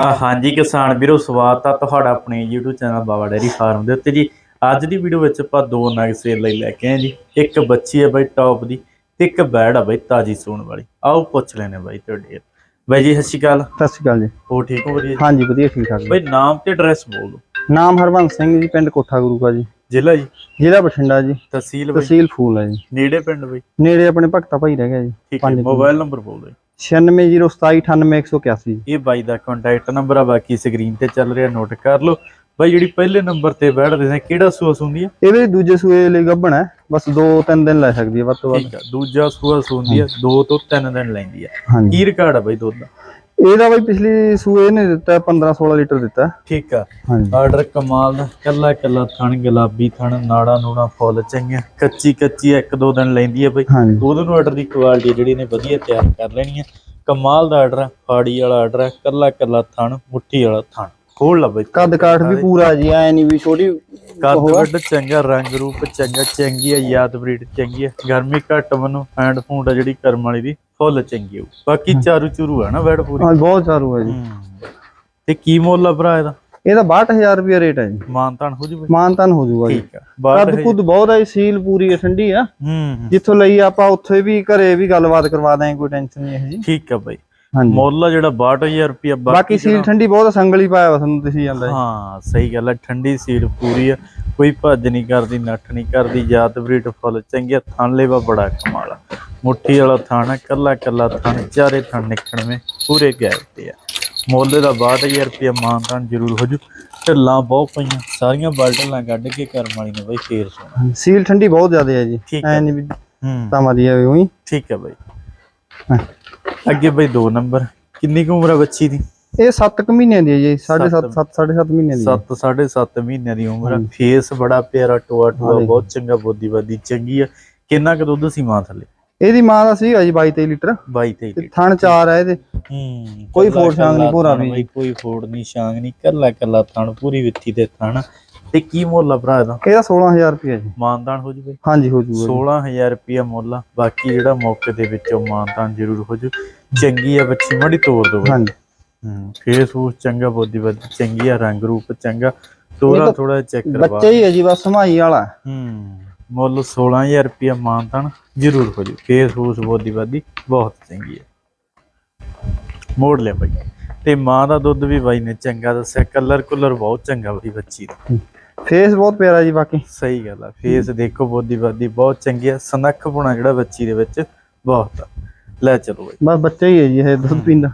ਆ ਹਾਂਜੀ ਕਿਸਾਨ ਵੀਰੋ ਸਵਾਗਤ ਆ ਤੁਹਾਡਾ ਆਪਣੇ YouTube channel Baba dairy farm ਦੇ ਉੱਤੇ ਜੀ। ਅੱਜ ਦੀ ਵੀਡੀਓ ਵਿੱਚ ਆਪਾਂ ਦੋ ਨਗ ਸੇਲ ਲਈ ਲੈ ਕੇ ਆਏ ਜੀ। ਇੱਕ ਬੱਚੀ ਹੈ ਬਾਈ ਟੌਪ ਦੀ ਤੇ ਇੱਕ ਬੈੜ ਆ ਬਾਈ ਤਾਜੀ ਸੂਣ ਵਾਲੀ। ਆਓ ਪੁੱਛ ਲੈਨੇ ਬਾਈ ਤੁਹਾਡੇ। ਬਾਈ ਜੀ ਸਤਿ ਸ਼੍ਰੀ ਅਕਾਲ। ਸਤਿ ਸ਼੍ਰੀ ਅਕਾਲ ਜੀ। ਹੋ ਠੀਕ ਹੋ ਵਧੀਆ ਜੀ? ਹਾਂਜੀ ਵਧੀਆ ਠੀਕ ਠਾਕ ਬਾਈ ਨਾਮ ਤੇ ਐਡਰੈਸ ਬੋਲ ਦਿਓ। ਨਾਮ ਹਰਬੰਸ ਸਿੰਘ ਜੀ ਪਿੰਡ ਕੋਠਾ ਗੁਰੂ ਕਾ ਜੀ। ਜ਼ਿਲ੍ਹਾ ਜੀ? ਜ਼ਿਲ੍ਹਾ ਬਠਿੰਡਾ ਜੀ। ਤਹਿਸੀਲ ਬਾਈ? ਤਹਿਸੀਲ ਫੂਲ ਹੈ ਜੀ। ਨੇੜੇ ਪਿੰਡ ਬਾਈ? ਨੇੜੇ ਆਪਣੇ ਭਗਤਾ ਭਾਈ ਰਹਿ ਗਿਆ ਜੀ। ਠੀਕ ਹੈ ਮੋਬਾਈਲ ਨੰਬਰ ਬੋਲ ਦਿਓ। 9607989181 ਜੀ ਇਹ ਬਾਈ ਦਾ ਕੰਟੈਕਟ ਨੰਬਰ ਆ ਬਾਕੀ ਸਕਰੀਨ ਤੇ ਚੱਲ ਰਿਹਾ ਨੋਟ ਕਰ ਲਓ। ਬਾਈ ਜਿਹੜੀ ਪਹਿਲੇ ਨੰਬਰ ਤੇ ਬੈਠਦੇ ਨੇ ਕਿਹੜਾ ਸੂਸ ਹੁੰਦੀ ਹੈ ਇਹਦੇ ਦੂਜੇ ਸੂਏ ਲਈ ਗੱਭਣ ਹੈ ਬਸ 2-3 ਦਿਨ ਲੈ ਸਕਦੀ ਹੈ ਵੱਧ ਤੋਂ ਵੱਧ। ਠੀਕ ਆ ਦੂਜਾ ਸੂਆ ਸੁੰਦੀ ਆ 2 ਤੋਂ 3 ਦਿਨ ਲੈਂਦੀ ਆ। ਕੀ ਰਿਕਾਰਡ ਆ ਬਾਈ ਦੁੱਧ ਦਾ? ਇਹਦਾ ਬਾਈ ਪਿਛਲੀ ਸੂਏ ਨੇ ਦਿੱਤਾ 15-16 ਲੀਟਰ ਦਿੱਤਾ। ਠੀਕ ਆ। ਆਰਡਰ ਕਮਾਲ ਦਾ ਕੱਲਾ ਕੱਲਾ ਥਣ ਗੁਲਾਬੀ ਥਣ ਨਾੜਾ ਨੂੜਾ ਫੁੱਲ ਚੰਗੀਆਂ ਕੱਚੀ ਕੱਚੀ ਇੱਕ ਦੋ ਦਿਨ ਲੈਂਦੀ ਆ ਬਾਈ। ਉਹਦੇ ਨੂੰ ਆਰਡਰ ਦੀ ਕੁਆਲਿਟੀ ਜਿਹੜੀ ਨੇ ਵਧੀਆ ਤਿਆਰ ਕਰ ਲੈਣੀ ਆ। ਕਮਾਲ ਦਾ ਆਰਡਰ ਆ ਫਾੜੀ ਵਾਲਾ ਆਰਡਰ ਆ ਕੱਲਾ ਕੱਲਾ ਥਣ ਮੁੱਠੀ ਵਾਲਾ ਥਣ। ਖੋਲ ਲਾ ਬਾਈ। ਕੱਦ ਕਾਠ ਵੀ ਪੂਰਾ ਜੀ ਐ ਨਹੀਂ ਵੀ ਛੋਟੀ ਕੱਦ ਵੱਡ ਚੰਗਾ ਰੰਗ ਰੂਪ ਚੰਗਾ ਚੰਗੀ ਆ ਯਾਦ ਬਰੀਡ ਚੰਗੀ ਆ। ਗਰਮੀ ਘੱਟ ਮਨੂੰ ਹੈਂਡ ਫੂਡ ਆ ਜਿਹੜੀ ਕਰਮ ਵਾਲੀ ਦੀ ਫੁੱਲ ਚੰਗੀ ਹੋ ਬਾਕੀ ਚਾਰੂ ਚੂਰੂ ਆ ਨਾ ਬੈਡ ਪੂਰੀ। ਹਾਂ ਬਹੁਤ ਚਾਰੂ ਹੈ ਜੀ। ਤੇ ਕੀ ਮੁੱਲ ਆ ਭਰਾ ਇਹਦਾ? ਇਹਦਾ 62000 ਰੁਪਏ ਰੇਟ ਹੈ ਜੀ। ਮਾਨਤਾਨ ਹੋ ਜੂਵੇ ਮਾਨ ਤਾਨ ਹੋ ਜਾਊਗਾ ਜੀ। ਠੀਕ ਆ ਕੱਦ ਕੁੱਦ ਬਹੁਤ ਹੈ ਸੀਲ ਪੂਰੀ ਠੰਡੀ ਆ। ਜਿੱਥੋਂ ਲਈ ਆਪਾਂ ਉੱਥੇ ਵੀ ਘਰੇ ਵੀ ਗੱਲਬਾਤ ਕਰਵਾ ਦਾਂਗੇ ਕੋਈ ਟੈਨਸ਼ਨ ਨਹੀਂ ਹੈ ਜੀ। ਠੀਕ ਆ ਬਾਈ। ਮੁੱਲ ਆ ਜਿਹੜਾ 62000 ਰੁਪਿਆ ਬਾਕੀ ਸੀਲ ਠੰਡੀ ਬਹੁਤ ਸੰਗਲੀ ਪਾਇਆ ਵਾ ਤੁਹਾਨੂੰ ਤੁਸੀਂ ਜਾਂਦਾ ਹਾਂ ਸਹੀ ਗੱਲ ਆ ਠੰਡੀ ਸੀਲ ਪੂਰੀ ਆ। ਕੋਈ ਭੱਜ ਨਹੀਂ ਕਰਦੀ ਨੱਠ ਨਹੀਂ ਕਰਦੀ ਜਾਤ ਬਰੀਡ ਫੁੱਲ ਚੰਗਿਆ ਥਣ ਲੇਵਾ ਬੜਾ ਕਮਾਲ ਆ। ਮੁੱਠੀ ਵਾਲਾ ਥਣ ਆ ਕੱਲਾ ਕੱਲਾ ਥਣ ਚਾਰੇ ਥਣ ਨਿਕਲਵੇਂ ਪੂਰੇ ਗੈਪ ਤੇ ਆ। ਮੁੱਲ ਦਾ 62000 ਰੁਪਿਆ ਮਾਨਤਾਨ ਜ਼ਰੂਰ ਹੋ ਜੂ। ਢਿੱਲਾਂ ਬਹੁਤ ਪਈਆਂ ਸਾਰੀਆਂ ਬਾਲਟਲਾਂ ਕੱਢ ਕੇ ਕਰਮ ਵਾਲੀ ਨੇ ਬਾਈ ਫੇਰ ਸੋਣਾ। ਸੀਲ ਠੰਡੀ ਬਹੁਤ ਜ਼ਿਆਦਾ ਹੈ ਜੀ। ਐ ਨਹੀਂ ਵੀ ਹੂੰ। ਤਾਂ ਵਧੀਆ ਹੋਈ ਉਹੀ। ਠੀਕ ਹੈ ਬਾਈ। ਅੱਗੇ ਬਾਈ 2 ਨੰਬਰ। ਕਿੰਨੀ ਕੁ ਉਮਰ ਆ ਬੱਚੀ ਦੀ? ਇਹ 7 ਕੁ ਮਹੀਨਿਆਂ ਦੀ ਹੈ ਜੀ 7.5 7 7.5 ਮਹੀਨਿਆਂ ਦੀ ਹੈ। 7 7.5 ਮਹੀਨਿਆਂ ਦੀ ਉਮਰ ਆ। ਫੇਸ ਬੜਾ ਪਿਆਰਾ ਟੋਆ ਟੋਆ। ਬਹੁਤ ਚੰਗਾ ਬੋਦੀ ਬਾਦੀ ਚੰਗੀ ਆ। ਕਿੰਨਾ ਕੁ ਦੁੱਧ ਸੀ ਮਾਂ ਥੱਲੇ? ਇਹਦੀ ਮਾਂ ਦਾ ਸੀਗਾ ਜੀ 22 23 ਲੀਟਰ। 22 23 ਤੇ ਥਣ ਚਾਰ ਹੈ ਇਹਦੇ। ਹੂੰ ਕੋਈ ਫੋੜ ਛਾਂਗ ਨਹੀਂ, ਭੋਰਾ ਵੀ। ਕੋਈ ਫੋੜ ਨਹੀਂ ਛਾਂਗ ਨਹੀਂ। ਕੱਲਾ ਕੱਲਾ ਥਣ ਪੂਰੀ ਵਿੱਥੀ ਤੇ ਥਣ। ਤੇ ਕੀ ਮੁੱਲ ਆ ਭਰਾ ਇਹਦਾ? ਇਹਦਾ 16000 ਰੁਪਏ ਜੀ। ਮਾਨਦਾਨ ਹੋ ਜੂਵੇ ਹਾਂਜੀ ਹੋ ਜੂਗਾ ਜੀ। 16000 ਰੁਪਿਆ ਮੁੱਲ ਆ। ਬਾਕੀ ਜਿਹੜਾ ਮੌਕੇ ਦੇ ਵਿੱਚੋਂ ਮਾਨਦਾਨ ਜ਼ਰੂਰ ਹੋ ਜੂ। ਚੰਗੀ ਆ ਬੱਚੀ ਮੜੀ ਤੋੜ ਦੋ ਹਾਂਜੀ। ਹੂੰ ਫੇਸ ਫੂਸ ਚੰਗਾ ਬੋਦੀ ਬਾਦੀ ਚੰਗੀ ਆ ਰੰਗ ਰੂਪ ਚੰਗਾ। ਤੋਰਾ ਥੋੜਾ ਚੈੱਕ ਕਰਵਾ ਬੱਚਾ ਹੀ ਹੈ ਜੀ ਬਸ ਸਮਾਈ ਵਾਲਾ। ਹੂੰ ਮੁੱਲ 16000 ਰੁਪਿਆ ਮਾਨਤਨ ਜ਼ਰੂਰ ਹੋ ਜੂ। ਫੇਸ ਫੂਸ ਬੋਦੀ ਬਾਦੀ ਬਹੁਤ ਚੰਗੀ ਹੈ ਮੋੜ ਲਿਆ ਬਾਈ। ਤੇ ਮਾਂ ਦਾ ਦੁੱਧ ਵੀ ਬਾਈ ਨੇ ਚੰਗਾ ਦੱਸਿਆ। ਕਲਰ ਕੁਲਰ ਬਹੁਤ ਚੰਗਾ ਬਾਈ ਬੱਚੀ ਦਾ। ਫੇਸ ਬਹੁਤ ਪਿਆਰਾ ਜੀ ਬਾਕੀ। ਸਹੀ ਗੱਲ ਆ ਫੇਸ ਦੇਖੋ ਬੋਦੀ ਬਾਦੀ ਬਹੁਤ ਚੰਗੀ ਆ ਸਨੱਖ ਪੁਣਾ ਜਿਹੜਾ ਬੱਚੀ ਦੇ ਵਿੱਚ ਬਹੁਤ ਆ। ਲੈ ਚਲੋ ਬਾਈ। ਬਸ ਬੱਚਾ ਹੀ ਹੈ ਜੀ ਇਹ ਦੁੱਧ ਪੀਂਦਾ।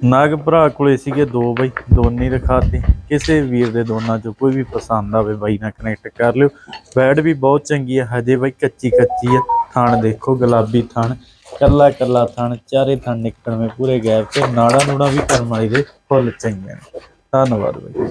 ਨਾਗ ਭਰਾ ਕੋਲੇ ਸੀਗੇ ਦੋ ਬਾਈ ਦੋਨੇ ਰਖਾਤੇ। ਕਿਸੇ ਵੀਰ ਦੇ ਦੋਨਾਂ ਚੋਂ ਕੋਈ ਵੀ ਪਸੰਦ ਆਵੇ ਬਾਈ ਨਾਲ ਕਨੈਕਟ ਕਰ ਲਿਓ। ਬੈਡ ਵੀ ਬਹੁਤ ਚੰਗੀ ਆ ਹਜੇ ਬਾਈ ਕੱਚੀ ਕੱਚੀ ਆ। ਥਣ ਦੇਖੋ ਗੁਲਾਬੀ ਥਣ ਕੱਲਾ ਕੱਲਾ ਥਣ ਚਾਰੇ ਥਣ ਨਿਕਲਵੇਂ ਪੂਰੇ ਗੈਪ ਤੇ। ਨਾੜਾ ਨੂੜਾ ਵੀ ਕਰਮ ਵਾਲੀ ਦੇ ਫੁੱਲ ਚੰਗੀਆਂ ਨੇ। ਧੰਨਵਾਦ ਬਾਈ।